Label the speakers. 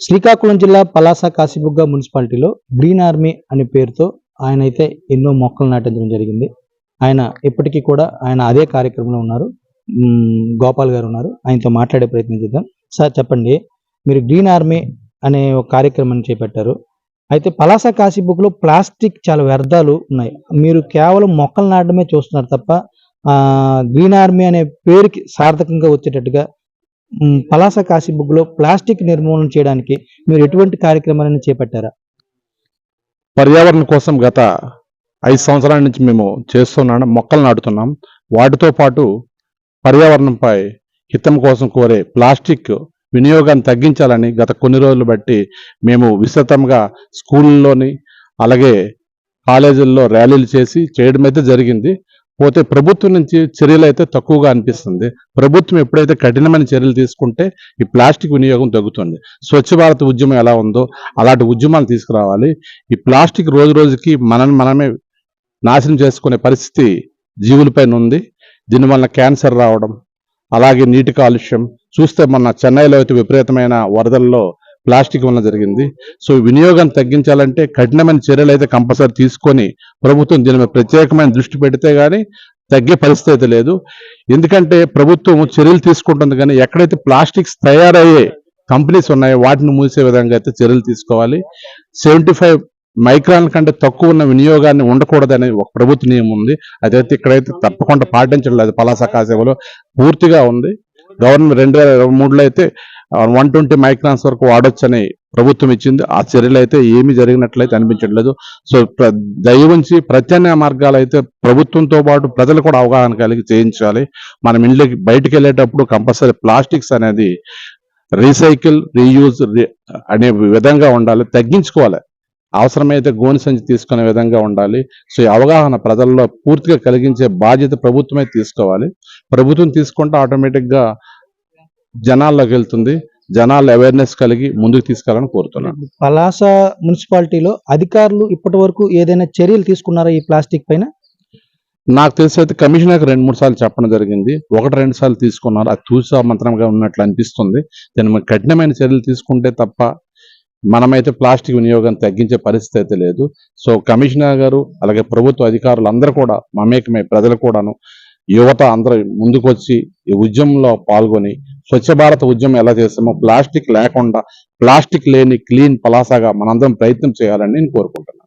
Speaker 1: శ్రీకాకుళం జిల్లా పలాస కాశీబుగ్గ మున్సిపాలిటీలో green army అనే పేరుతో ఆయన అయితే ఎన్నో మొక్కలు నాటించడం జరిగింది. ఆయన ఇప్పటికీ కూడా ఆయన అదే కార్యక్రమంలో ఉన్నారు. గోపాల్ గారు ఉన్నారు. ఆయనతో మాట్లాడే ప్రయత్నం చేద్దాం. సార్ చెప్పండి. మీరు గ్రీన్ ఆర్మీ అనే ఒక కార్యక్రమాన్ని చేపట్టారు. అయితే పలాస కాశీబుక్లో ప్లాస్టిక్ చాలా వ్యర్థాలు ఉన్నాయి. మీరు కేవలం మొక్కలు నాటడమే చూస్తున్నారు తప్ప గ్రీన్ ఆర్మీ అనే పేరుకి సార్థకంగా వచ్చేటట్టుగా పలాస కాశీ బుగ్గులో ప్లాస్టిక్ నిర్మూలన చేయడానికి మీరు ఎటువంటి కార్యక్రమాలను చేపట్టారా?
Speaker 2: పర్యావరణం కోసం గత ఐదు సంవత్సరాల నుంచి మేము చేస్తున్నాం మొక్కలు నాటుతున్నాం. వాటితో పాటు పర్యావరణంపై హితం కోసం కోరే ప్లాస్టిక్ వినియోగాన్ని తగ్గించాలని గత కొన్ని రోజులు బట్టి మేము విస్తృతంగా స్కూళ్ళలోని అలాగే కాలేజీల్లో ర్యాలీలు చేసి చేయడం అయితే జరిగింది. పోతే ప్రభుత్వం నుంచి చర్యలు అయితే తక్కువగా అనిపిస్తుంది. ప్రభుత్వం ఎప్పుడైతే కఠినమైన చర్యలు తీసుకుంటే ఈ ప్లాస్టిక్ వినియోగం తగ్గుతుంది. స్వచ్ఛ భారత్ ఉద్యమం ఎలా ఉందో అలాంటి ఉద్యమాలు తీసుకురావాలి. ఈ ప్లాస్టిక్ రోజు రోజుకి మనల్ని మనమే నాశనం చేసుకునే పరిస్థితి జీవులపైన ఉంది. దీనివల్ల క్యాన్సర్ రావడం అలాగే నీటి కాలుష్యం చూస్తే మొన్న చెన్నైలో అయితే విపరీతమైన వరదల్లో ప్లాస్టిక్ వల్ల జరిగింది. సో వినియోగం తగ్గించాలంటే కఠినమైన చర్యలు అయితే కంపల్సరీ తీసుకొని ప్రభుత్వం దీని మీద ప్రత్యేకమైన దృష్టి పెడితే కానీ తగ్గే పరిస్థితి అయితే లేదు. ఎందుకంటే ప్రభుత్వం చర్యలు తీసుకుంటుంది కానీ ఎక్కడైతే ప్లాస్టిక్స్ తయారయ్యే కంపెనీస్ ఉన్నాయో వాటిని మూసే విధంగా అయితే చర్యలు తీసుకోవాలి. సెవెంటీ ఫైవ్ మైక్రాన్ కంటే తక్కువ ఉన్న వినియోగాన్ని ఉండకూడదనే ఒక ప్రభుత్వ నియమం ఉంది. అదైతే ఇక్కడైతే తప్పకుండా పాటించడం లేదు. పలాస కాసేవలో పూర్తిగా ఉంది. గవర్నమెంట్ రెండు వేల ఇరవై మూడులో అయితే వన్ ట్వంటీ మైక్రాన్స్ వరకు వాడొచ్చని ప్రభుత్వం ఇచ్చింది. ఆ చర్యలు అయితే ఏమీ జరిగినట్లయితే అనిపించట్లేదు. సో ప్ర- దయవుంచి ప్రత్యామ్నాయ మార్గాలు అయితే ప్రభుత్వంతో పాటు ప్రజలు కూడా అవగాహన కలిగి చేయించాలి. మనం ఇంట్లోకి బయటికి వెళ్ళేటప్పుడు కంపల్సరీ ప్లాస్టిక్స్ అనేది రీసైకిల్ రీయూజ్ అనే విధంగా ఉండాలి. తగ్గించుకోవాలి. అవసరమైతే గోని సంచి తీసుకునే విధంగా ఉండాలి. సో ఈ అవగాహన ప్రజల్లో పూర్తిగా కలిగించే బాధ్యత ప్రభుత్వమే తీసుకోవాలి. ప్రభుత్వం తీసుకుంటే ఆటోమేటిక్గా జనాల్లోకి వెళ్తుంది. జనాల్లో అవేర్నెస్ కలిగి ముందుకు తీసుకెళ్ళాలని కోరుతున్నాను.
Speaker 1: పలాస మున్సిపాలిటీలో అధికారులు ఇప్పటి వరకు ఏదైనా చర్యలు తీసుకున్నారా ఈ ప్లాస్టిక్ పైన?
Speaker 2: నాకు తెలిసి అయితే కమిషనర్కి రెండు మూడు సార్లు చెప్పడం జరిగింది. ఒకటి రెండు సార్లు తీసుకున్నారు. అది తూసా మంత్రంగా ఉన్నట్లు అనిపిస్తుంది. దాని కఠినమైన చర్యలు తీసుకుంటే తప్ప మనమైతే ప్లాస్టిక్ వినియోగం తగ్గించే పరిస్థితి అయితే లేదు. సో కమిషనర్ గారు అలాగే ప్రభుత్వ అధికారులు అందరూ కూడా మమేకమై ప్రజలు కూడాను యువత అందరూ ముందుకొచ్చి ఈ ఉద్యమంలో పాల్గొని స్వచ్ఛ భారత్ ఉద్యమం ఎలా చేస్తామో ప్లాస్టిక్ లేకుండా ప్లాస్టిక్ లేని క్లీన్ పలాసాగా మనందరం ప్రయత్నం చేయాలని నేను కోరుకుంటున్నాను.